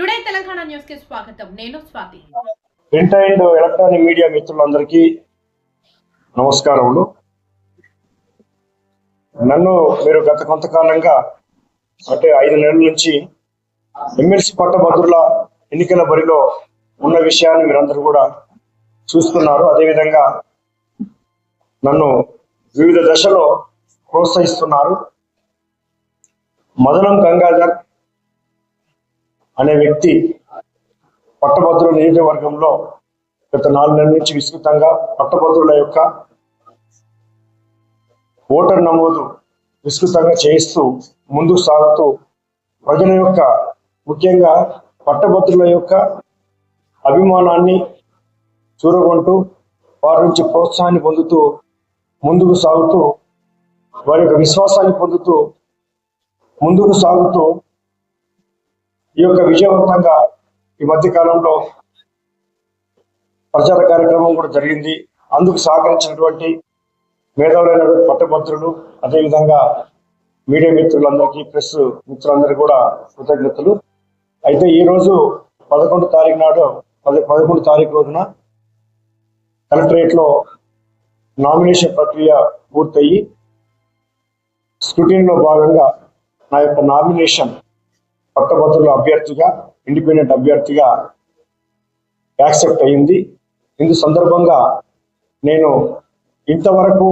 Today Telangana న్యూస్కి స్వాగతం. నేను Swathi. Print and electronic media మిత్రులందరికీ నమస్కారములు. నన్ను మీరు గత కొంతకాలంగా అంటే ఐదు నెలల నుంచి ఎమ్మెల్సీ పట్టభద్రుల ఎన్నికల బరిలో ఉన్న విషయాన్ని మీరందరూ కూడా చూస్తున్నారు. అదేవిధంగా నన్ను వివిధ దశలో ప్రోత్సహిస్తున్నారు. మదనం గంగాధర్ అనే వ్యక్తి పట్టభద్రుల నియోజకవర్గంలో గత నాలుగు నెలల నుంచి విస్తృతంగా పట్టభద్రుల యొక్క ఓటర్ నమోదు విస్తృతంగా చేయిస్తూ ముందుకు సాగుతూ ప్రజల యొక్క ముఖ్యంగా పట్టభద్రుల యొక్క అభిమానాన్ని చూరగొంటూ వారి నుంచి ప్రోత్సాహాన్ని పొందుతూ ముందుకు సాగుతూ వారి యొక్క విశ్వాసాన్ని పొందుతూ ముందుకు సాగుతూ ఈ యొక్క విజయవంతంగా ఈ మధ్య కాలంలో ప్రచార కార్యక్రమం కూడా జరిగింది. అందుకు సహకరించినటువంటి మేధావులైనటువంటి పట్టభద్రులు అదేవిధంగా మీడియా మిత్రులందరికీ ప్రెస్ మిత్రులందరికీ కూడా కృతజ్ఞతలు. అయితే ఈ రోజు పదకొండు తారీఖు నాడు పద పదకొండు తారీఖు రోజున కలెక్టరేట్లో నామినేషన్ ప్రక్రియ పూర్తయి స్క్రూటీన్లో భాగంగా నా యొక్క నామినేషన్ పట్టభద్రుల అభ్యర్థిగా ఇండిపెండెంట్ అభ్యర్థిగా యాక్సెప్ట్ అయింది ఇందు సందర్భంగా నేను ఇంతవరకు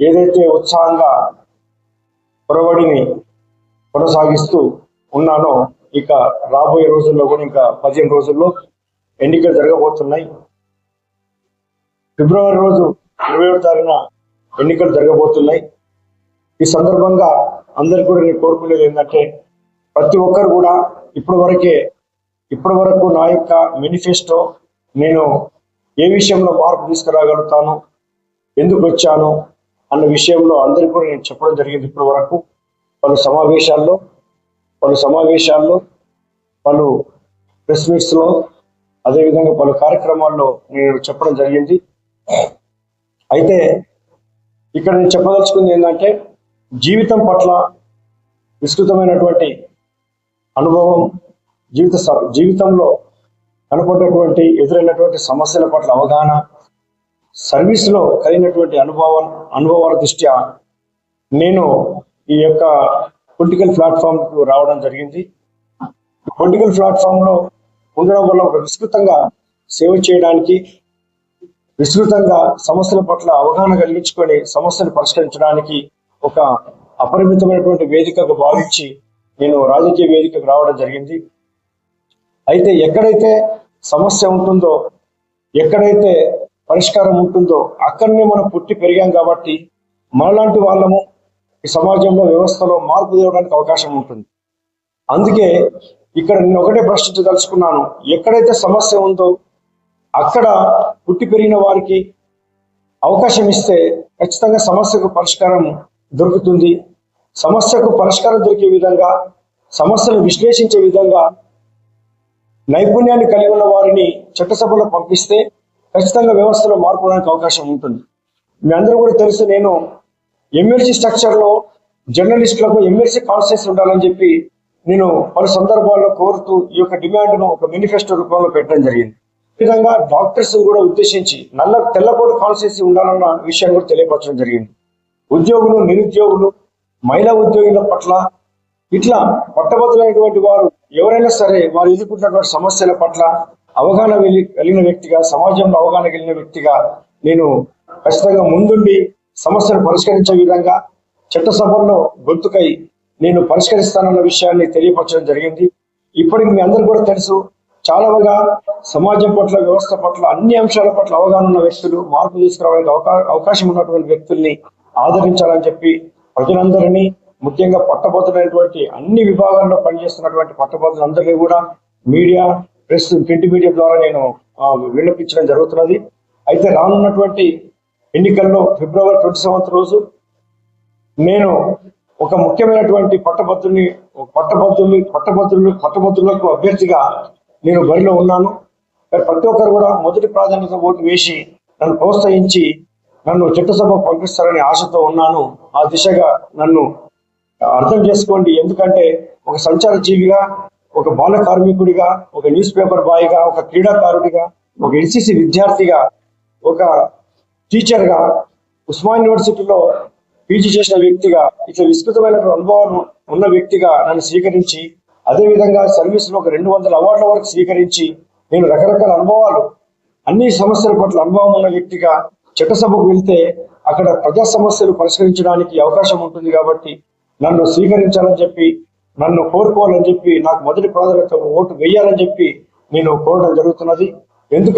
ఏదైతే ఉత్సాహంగా పొరబడిని కొనసాగిస్తూ ఉన్నానో ఇక రాబోయే రోజుల్లో కూడా ఇంకా పదిహేను రోజుల్లో ఎన్నికలు జరగబోతున్నాయి. ఫిబ్రవరి రోజు ఇరవై ఏడు తారీఖున ఎన్నికలు జరగబోతున్నాయి. ఈ సందర్భంగా అందరికీ కూడా నేను కోరుకునేది ఏంటంటే ప్రతి ఒక్కరు కూడా ఇప్పటి వరకే ఇప్పటి వరకు నా యొక్క మేనిఫెస్టో నేను ఏ విషయంలో మార్పు తీసుకురాగలుగుతాను ఎందుకు వచ్చాను అన్న విషయంలో అందరికీ కూడా నేను చెప్పడం జరిగింది ఇప్పటి వరకు పలు సమావేశాల్లో పలు సమావేశాల్లో పలు ప్రెస్ మీట్స్లో అదేవిధంగా పలు కార్యక్రమాల్లో నేను చెప్పడం జరిగింది. అయితే ఇక్కడ నేను చెప్పదలుచుకుంది ఏంటంటే జీవితం పట్ల విస్తృతమైనటువంటి అనుభవం జీవిత స- జీవితంలో కనపడినటువంటి ఎదురైనటువంటి సమస్యల పట్ల అవగాహన సర్వీస్లో కలిగినటువంటి అనుభవం అనుభవాల దృష్ట్యా నేను ఈ యొక్క పొలిటికల్ ప్లాట్ఫామ్కు రావడం జరిగింది. పొలిటికల్ ప్లాట్ఫామ్లో ఉండడం వల్ల ఒక విస్తృతంగా సేవ చేయడానికి విస్తృతంగా సమస్యల పట్ల అవగాహన కలిగించుకొని సమస్యను పరిష్కరించడానికి ఒక అపరిమితమైనటువంటి వేదికగా భావించి నేను రాజకీయ వేదికకు రావడం జరిగింది. అయితే ఎక్కడైతే సమస్య ఉంటుందో ఎక్కడైతే పరిష్కారం ఉంటుందో అక్కడనే మనం పుట్టి పెరిగాం కాబట్టి మనలాంటి వాళ్ళము ఈ సమాజంలో వ్యవస్థలో మార్పు తేవడానికి అవకాశం ఉంటుంది. అందుకే ఇక్కడ నేను ఒకటే ప్రశ్నించదలుచుకున్నాను ఎక్కడైతే సమస్య ఉందో అక్కడ పుట్టి పెరిగిన వారికి అవకాశం ఇస్తే ఖచ్చితంగా సమస్యకు పరిష్కారం దొరుకుతుంది. సమస్యకు పరిష్కారం దొరికే విధంగా సమస్యను విశ్లేషించే విధంగా నైపుణ్యాన్ని కలిగి ఉన్న వారిని చట్టసభలో పంపిస్తే ఖచ్చితంగా వ్యవస్థలో మార్పు రావడానికి అవకాశం ఉంటుంది. మీ అందరూ కూడా తెలుసు నేను ఎమ్మెల్సీ స్ట్రక్చర్లో జర్నలిస్టులకు ఎమ్మెల్సీ కాన్షియస్ ఉండాలని చెప్పి నేను పలు సందర్భాల్లో కోరుతూ ఈ యొక్క డిమాండ్ను ఒక మేనిఫెస్టో రూపంలో పెట్టడం జరిగింది. ఈ విధంగా డాక్టర్స్ కూడా ఉద్దేశించి నల్ల తెల్లకోటు కాన్షియస్ ఉండాలన్న విషయాన్ని కూడా తెలియపరచడం జరిగింది. ఉద్యోగులు నిరుద్యోగులు మహిళా ఉద్యోగుల పట్ల ఇట్లా పట్టభద్రులైనటువంటి వారు ఎవరైనా సరే వారు ఎదుర్కొంటున్నటువంటి సమస్యల పట్ల అవగాహన వెలి- కలిగిన వ్యక్తిగా సమాజంలో అవగాహన కలిగిన వ్యక్తిగా నేను ఖచ్చితంగా ముందుండి సమస్యను పరిష్కరించే విధంగా చట్టసభల్లో గొంతుకై నేను పరిష్కరిస్తానన్న విషయాన్ని తెలియపరచడం జరిగింది. ఇప్పటికి మీ అందరు కూడా తెలుసు చాలాగా సమాజం పట్ల వ్యవస్థ పట్ల అన్ని అంశాల పట్ల అవగాహన ఉన్న వ్యక్తులు మార్పు తీసుకురావడానికి అవకాశం ఉన్నటువంటి వ్యక్తుల్ని ఆదరించాలని చెప్పి ప్రజలందరినీ ముఖ్యంగా పట్టభద్రులైనటువంటి అన్ని విభాగాల్లో పనిచేస్తున్నటువంటి పట్టభద్రులందరినీ కూడా మీడియా ప్రెస్ ప్రింట్ మీడియా ద్వారా నేను విన్నపించడం జరుగుతున్నది. అయితే రానున్నటువంటి ఎన్నికల్లో ఫిబ్రవరి ట్వంటీ సెవెంత్ రోజు నేను ఒక ముఖ్యమైనటువంటి పట్టభద్రుని పట్టభద్రుని పట్టభద్రులు పట్టభద్రులకు అభ్యర్థిగా నేను బరిలో ఉన్నాను. ప్రతి ఒక్కరు కూడా మొదటి ప్రాధాన్యత ఓటు వేసి నన్ను ప్రోత్సహించి నన్ను చట్టసభకు పంపిస్తారని ఆశతో ఉన్నాను. ఆ దిశగా నన్ను అర్థం చేసుకోండి. ఎందుకంటే ఒక సంచార జీవిగా ఒక బాల కార్మికుడిగా ఒక న్యూస్ పేపర్ బాయ్గా ఒక క్రీడాకారుడిగా ఒక ఎన్సిసి విద్యార్థిగా ఒక టీచర్గా ఉస్మాన్ యూనివర్సిటీలో పీజీ చేసిన వ్యక్తిగా ఇట్లా విస్తృతమైన అనుభవం ఉన్న వ్యక్తిగా నన్ను స్వీకరించి అదే విధంగా ఒక రెండు వందల అవార్డుల వరకు స్వీకరించి నేను రకరకాల అనుభవాలు అన్ని సమస్యల పట్ల అనుభవం ఉన్న వ్యక్తిగా చట్టసభకు వెళ్తే అక్కడ ప్రజా సమస్యలు పరిష్కరించడానికి అవకాశం ఉంటుంది కాబట్టి నన్ను స్వీకరించాలని చెప్పి నన్ను కోరుకోవాలని చెప్పి నాకు మొదటి ప్రాధాన్యత ఓటు వేయాలని చెప్పి నేను కోరడం జరుగుతున్నది. ఎందుకు